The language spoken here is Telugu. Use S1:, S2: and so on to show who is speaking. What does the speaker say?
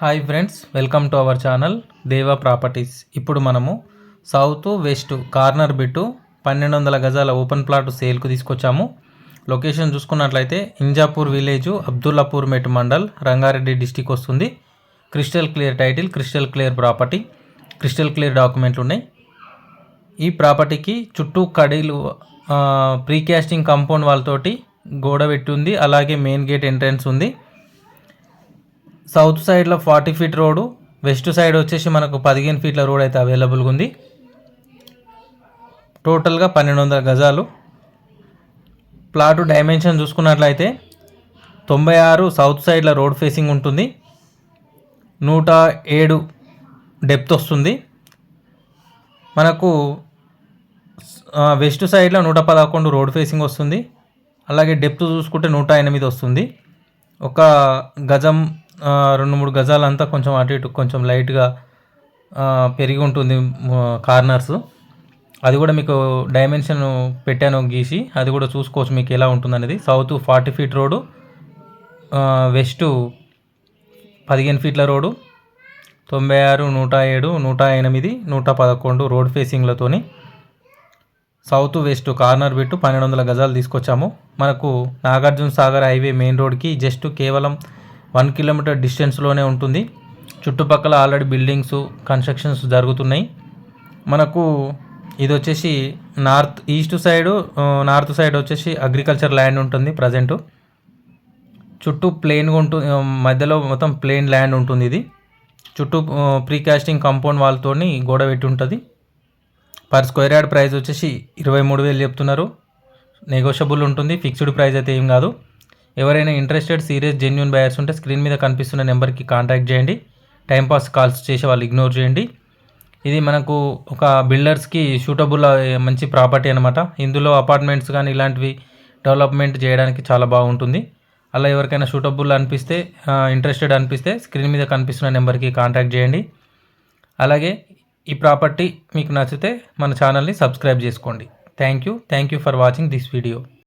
S1: Hi friends welcome to our channel Deva properties. ఇప్పుడు మనము సౌత్ వెస్ట్ కార్నర్ బిట్టు పన్నెండు వందల గజాల ఓపెన్ ప్లాట్ సేల్కు తీసుకొచ్చాము. లొకేషన్ చూసుకున్నట్లయితే ఇంజాపూర్ విలేజ్ అబ్దుల్లాపూర్ మెట్ మండల్ రంగారెడ్డి డిస్టిక్ వస్తుంది. Crystal clear title crystal clear property crystal clear డాక్యుమెంట్లు ఉన్నాయి. ఈ ప్రాపర్టీకి చుట్టూ కడీలు ప్రీకాస్టింగ్ కాంపౌండ్ వాళ్ళతోటి గోడ పెట్టి ఉంది. అలాగే మెయిన్ గేట్ ఎంట్రన్స్ ఉంది. సౌత్ సైడ్లో forty feet road west side వచ్చేసి మనకు పదిహేను ఫీట్ల రోడ్ అయితే అవైలబుల్గా ఉంది. టోటల్గా పన్నెండు వందల గజాలు. ప్లాటు డైమెన్షన్ చూసుకున్నట్లయితే తొంభై ఆరు సౌత్ సైడ్లో రోడ్ ఫేసింగ్ ఉంటుంది. నూట ఏడు డెప్త్ వస్తుంది. మనకు వెస్ట్ సైడ్లో నూట పదకొండు రోడ్ ఫేసింగ్ వస్తుంది. అలాగే డెప్త్ చూసుకుంటే నూట ఎనిమిది వస్తుంది. ఒక గజం రెండు మూడు గజాలంతా కొంచెం అటు ఇటు కొంచెం లైట్గా పెరిగి ఉంటుంది కార్నర్స్. అది కూడా మీకు డైమెన్షన్ పెట్టాను గీసి అది కూడా చూసుకోవచ్చు మీకు ఎలా ఉంటుంది అనేది south forty feet road west పదిహేను ఫీట్ల రోడ్డు తొంభై ఆరు నూట ఏడు నూట ఎనిమిది నూట పదకొండు రోడ్ ఫేసింగ్లతోని సౌత్ వెస్ట్ కార్నర్ పెట్టు పన్నెండు వందల గజాలు తీసుకొచ్చాము. మనకు నాగార్జున సాగర్ హైవే మెయిన్ రోడ్కి జస్ట్ కేవలం వన్ కిలోమీటర్ డిస్టెన్స్లోనే ఉంటుంది. చుట్టుపక్కల ఆల్రెడీ బిల్డింగ్స్ కన్స్ట్రక్షన్స్ జరుగుతున్నాయి. మనకు ఇది వచ్చేసి north east side north side వచ్చేసి అగ్రికల్చర్ ల్యాండ్ ఉంటుంది ప్రజెంట్. చుట్టూ ప్లెయిన్గా ఉంటుంది మధ్యలో మొత్తం ప్లెయిన్ ల్యాండ్ ఉంటుంది ఇది. చుట్టూ ప్రీకాస్టింగ్ కాంపౌండ్ వాళ్ళతో గోడ పెట్టి ఉంటుంది. పర్ స్క్వేర్ యార్డ్ ప్రైస్ వచ్చేసి ఇరవై మూడు వేలు చెప్తున్నారు. నెగోషియబుల్ ఉంటుంది ఫిక్స్డ్ ప్రైస్ అయితే ఏం కాదు. ఎవరైనా ఇంట్రెస్టెడ్ సీరియస్ జెన్యున్ బయర్స్ ఉంటే స్క్రీన్ మీద కనిపిస్తున్న నెంబర్కి కాంటాక్ట్ చేయండి. టైంపాస్ కాల్స్ చేసే వాళ్ళు ఇగ్నోర్ చేయండి. ఇది మనకు ఒక బిల్డర్స్కి సూటబుల్ మంచి ప్రాపర్టీ అనమాట ఇందులో అపార్ట్మెంట్స్ కానీ ఇలాంటివి డెవలప్మెంట్ చేయడానికి చాలా బాగుంటుంది. అలా ఎవరికైనా సూటబుల్ అనిపిస్తే ఇంట్రెస్టెడ్ అనిపిస్తే స్క్రీన్ మీద కనిపిస్తున్న నెంబర్కి కాంటాక్ట్ చేయండి. అలాగే ఈ ప్రాపర్టీ మీకు నచ్చితే మన ఛానల్ని సబ్స్క్రైబ్ చేసుకోండి. Thank you thank you for watching this video